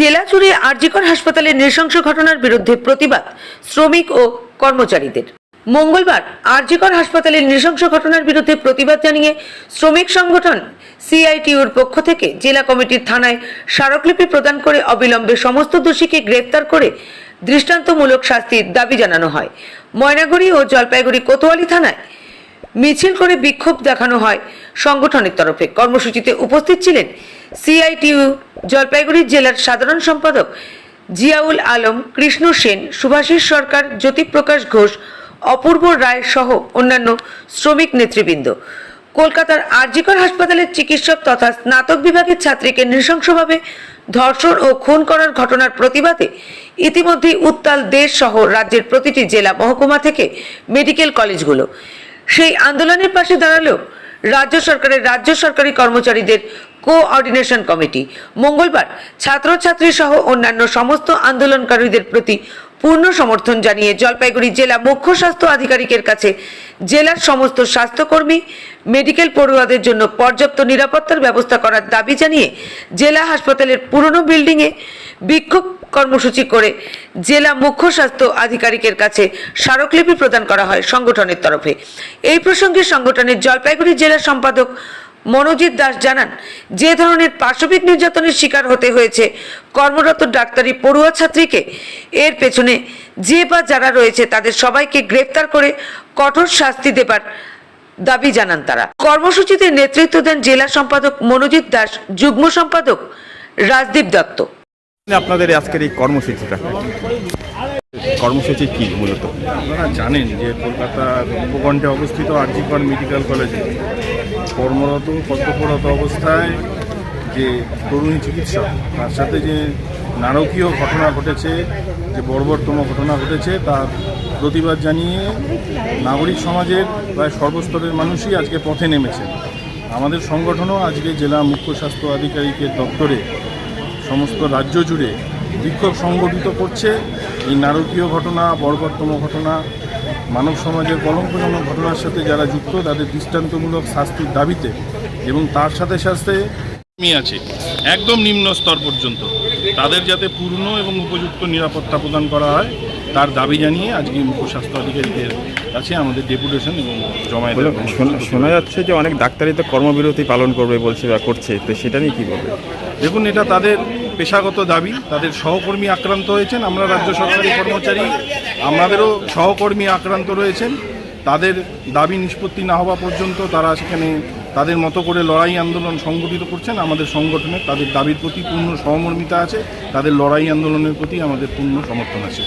জেলা জুড়ে আরজিকর হাসপাতালের নৃশংস ঘটনার বিরুদ্ধে প্রতিবাদ শ্রমিক ও কর্মচারীদের। মঙ্গলবার আরজিকর হাসপাতালের নৃশংস ঘটনার বিরুদ্ধে প্রতিবাদ জানিয়ে শ্রমিক সংগঠন সিআইটিউর পক্ষ থেকে জেলা কমিটির থানায় স্মারকলিপি প্রদান করে অবিলম্বে সমস্ত দোষীকে গ্রেফতার করে দৃষ্টান্তমূলক শাস্তির দাবি জানানো হয়। ময়নাগুড়ি ও জলপাইগুড়ি কোতোয়ালি থানায় মিছিল করে বিক্ষোভ দেখানো হয় সংগঠনের তরফে। কর্মসূচিতে উপস্থিত ছিলেন সিআইটিইউ জলপাইগুড়ি জেলার সাধারণ সম্পাদক জিয়াউল আলম, কৃষ্ণ সেন, সুভাষিস সরকার, জ্যোতিপ্রকাশ ঘোষ, অপূর্ব রায় সহ অন্যান্য শ্রমিক নেতৃবৃন্দ। কলকাতার আরজিকর হাসপাতালের চিকিৎসক তথা স্নাতক বিভাগের ছাত্রীকে নৃশংসভাবে ধর্ষণ ও খুন করার ঘটনার প্রতিবাদে ইতিমধ্যেই উত্তাল দেশ সহ রাজ্যের প্রতিটি জেলা মহকুমা থেকে মেডিকেল কলেজগুলো। সেই আন্দোলনের পাশে দাঁড়াল রাজ্য সরকারের রাজ্য সরকারি কর্মচারীদের কোঅর্ডিনেশন কমিটি। মঙ্গলবার ছাত্রছাত্রী সহ অন্যান্য সমস্ত আন্দোলনকারীদের প্রতি পূর্ণ সমর্থন জানিয়ে জলপাইগুড়ি জেলা মুখ্য স্বাস্থ্য আধিকারিকের কাছে জেলার সমস্ত স্বাস্থ্যকর্মী, মেডিকেল পড়ুয়াদের জন্য পর্যাপ্ত নিরাপত্তার ব্যবস্থা করার দাবি জানিয়ে জেলা হাসপাতালের পুরনো বিল্ডিংয়ে বিক্ষোভ কর্মসূচি করে জেলা মুখ্য স্বাস্থ্য আধিকারিকের কাছে স্মারকলিপি প্রদান করা হয় সংগঠনের তরফে। এই প্রসঙ্গে সংগঠনের জলপাইগুড়ি জেলা সম্পাদক মনোজিৎ দাস জানান যে ধরনের পাশবিক নির্যাতনের শিকার হতে হয়েছে কর্মরত ডাক্তারি পড়ুয়া ছাত্রীকে এর পেছনে যে বা যারা রয়েছে তাদের সবাইকে গ্রেপ্তার করে কঠোর শাস্তি দেবার দাবি জানান তারা। কর্মসূচিতে নেতৃত্ব দেন জেলা সম্পাদক মনোজিৎ দাস যুগ্ম সম্পাদক রাজদীপ দত্ত। আপনাদের আজকের এই কর্মসূচিটা? কর্মসূচি কি মূলত? আপনারা জানেন যে কলকাতার উপকণ্ঠে অবস্থিত আরজিকর মেডিকেল কলেজে কর্মরত, কর্তব্যরত অবস্থায় যে তরুণী চিকিৎসক, তার সাথে যে নারকীয় ঘটনা ঘটেছে, যে বর্বরতম ঘটনা ঘটেছে, তার প্রতিবাদ জানিয়ে নাগরিক সমাজের প্রায় সর্বস্তরের মানুষই আজকে পথে নেমেছে আমাদের সংগঠনও আজকে জেলা মুখ্য স্বাস্থ্য আধিকারিকের দপ্তরে সমস্ত রাজ্য জুড়ে বিক্ষোভ সংগঠিত করছে। এই নারকীয় ঘটনা, বর্বরতম ঘটনা মানব সমাজের কলঙ্কজনক ঘটনার সাথে যারা যুক্ত তাদের দৃষ্টান্তমূলক শাস্তির দাবিতে এবং তার সাথে সাথে আছে একদম নিম্ন স্তর পর্যন্ত। তাদের যাতে পূর্ণ এবং উপযুক্ত নিরাপত্তা প্রদান করা হয় তার দাবি জানিয়ে আজকে মুখ্য স্বাস্থ্য আধিকারিকের কাছে আমাদের ডেপুটেশন এবং জমায়েত বলে শোনা- শোনা যাচ্ছে যে অনেক ডাক্তারই তো কর্মবিরতি পালন করবে বলছে বা করছে তো সেটা নিয়ে কি বলবে? দেখুন এটা তাদের পেশাগত দাবি, তাদের সহকর্মী আক্রান্ত হয়েছেন, আমরা রাজ্য সরকারি কর্মচারী, আমাদেরও সহকর্মী আক্রান্ত রয়েছেন। তাদের দাবি নিষ্পত্তি না হওয়া পর্যন্ত তারা সেখানে তাদের মতো করে লড়াই আন্দোলন সংগঠিত করছেন। আমাদের সংগঠনে তাদের দাবির প্রতি পূর্ণ সহমর্মিতা আছে, তাদের লড়াই আন্দোলনের প্রতি আমাদের পূর্ণ সমর্থন আছে।